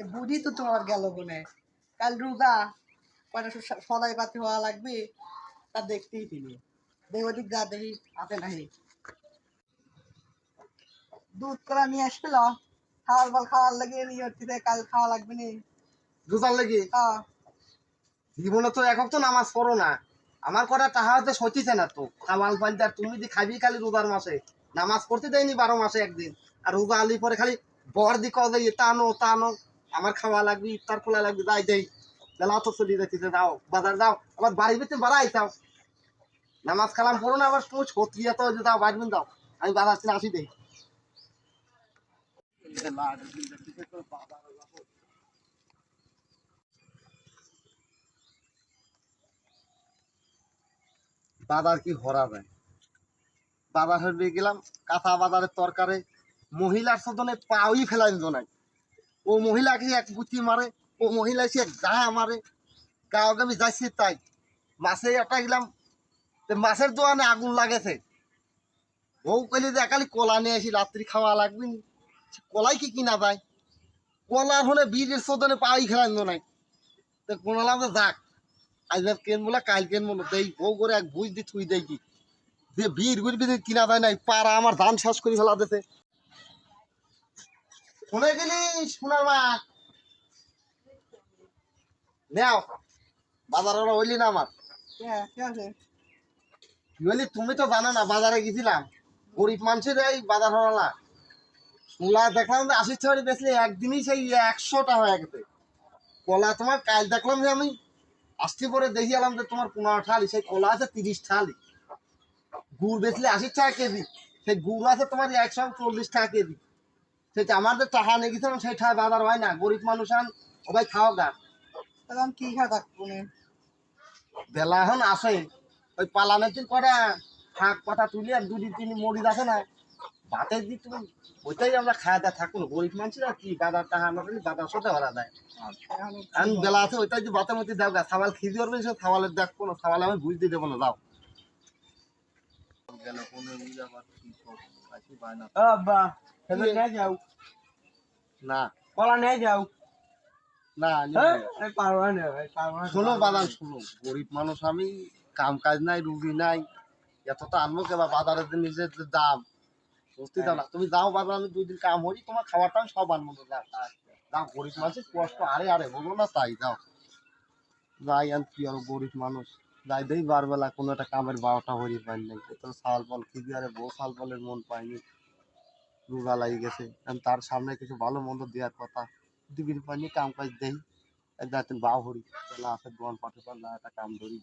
বুঝি তো তোমার গেল বনে। কাল রোজা কয়টা সদাই পাতি হওয়া লাগবে তা দেখতেই তিনি দেখো দিক যা দেখি হাতে নাহি। দুধ করা নিয়ে আসছিল খাওয়ার বল খাওয়ার লাগে নিয়ে হচ্ছে কাল খাওয়া লাগবে নি। রোজার লেগে? হ্যাঁ। জীবনে তো তো নামাজ পড়ো না। আমার কটা টাকা হতে সচিছে না তো। কামাল পান্তার তুমি দি খাবি খালি রোজার মাসে নামাজ পড়তে দেয়নি বারো মাসে একদিন। আর রোজা আলি পরে খালি বর দি কবে টানো টানো আমার খাওয়া লাগবে, ইফতার খোলা লাগবে, যাই দেই বেলা তো চলি যাচ্ছে যাও, বাজার যাও, আবার বাড়ি ভিতরে বাড়াই যাও নামাজ কালাম পড়ো না, আবার তুমি ছত্রিয়া তো যে যাও বাড়বেন যাও। আমি বাজার থেকে আসি দেই বাজার কি হরা যায় বাজার হয়ে গেলাম, কাঁচা বাজারের তরকারে, মহিলার সদনে পাওই ফেলাই নাই। ও মহিলাকে এক গুতি মারে, ও মহিলা এসে এক গা মারে। গাওকে আমি যাচ্ছি তাই। মাছে একটা গেলাম তো মাছের দোকানে আগুন লাগেছে। ও কইলে যে একালি কলা নিয়ে আসি, রাত্রি খাওয়া লাগবে কলাই কি কিনা যায় কলার হলে বীরের সদনে পাওই ফেলাই নাই। তো কোনালাম যে যাক। আজ কেন বলে, কাল কেন বলো, দেই, বউ করে এক বুঝ দি থুই দেয় কি। যে বীর গুড়ি কিনা যায় নাই, পাড়া আমার ধান শেষ করে ফেলা দিতে শুনে গেলি শোনার মা নেও। বাজার ওরা হইলি না আমার। বলি তুমি তো জানো না বাজারে গেছিলাম। গরিব মানুষের এই বাজার হলো না শুনলা দেখলাম যে আশি ছড়ি বেচলে একদিনই সেই একশোটা হয়ে গেছে। কলা তোমার কাল দেখলাম যে আমি আসতে পরে দেখি এলাম যে তোমার পনেরো ঠালি সেই কলা আছে তিরিশ ঠালি গুড় বেচলে আশি টাকা কেজি সেই গুড় আছে তোমার একশো চল্লিশ টাকা কেজি। সেটা আমাদের টাকা নিয়ে গেছিলাম সেই টাকা বাজার হয় না। গরিব মানুষ আন ভাই খাও গা। আমি কি খা থাকব বেলা এখন আসে ওই পালানের দিন কটা শাক পাতা তুলি আর দুটি তিন মরিচ আছে না। ভাতের দিক তুমি ওইটাই আমরা খাওয়া দাওয়া থাকুন গরিব মানুষরা কি বাজার টাকা আমরা বাজার সাথে ভরা দেয় আমি বেলা আছে ওইটাই যে বাতের মধ্যে দাও গা। সাবাল খিদি করবে সে সাবালের দেখ কোনো সাবাল আমি বুঝতে দেবো না যাও। আব্বা। নিয়ে যাও না কলা নিয়ে যাও না না। শোনো বাজার শোনো গরিব মানুষ আমি কাম কাজ নাই রুগী নাই এত তো আনব কেবা বাজারের নিজের দাম বুঝতে দাও না তুমি যাও বাজার আমি দুই দিন কাম হই তোমার খাবারটা আমি সব আনব যাও গরিব মানুষের কষ্ট আরে আরে বলো না তাই যাও যাই আর কি আর গরিব মানুষ যাই দেই বারবেলা কোনো একটা কামের বারোটা হরি পাই নাই তো সাল বল খিদি আরে বউ সাল ফলের মন পাইনি রোগা লাগি গেছে। তার সামনে কিছু ভালো মন্দ দেওয়ার কথা। দিবির পানি কাম কাজ দেই। একদম বাহরি বেলা আছে দোয়ান পাঠে না, একটা কাম ধরি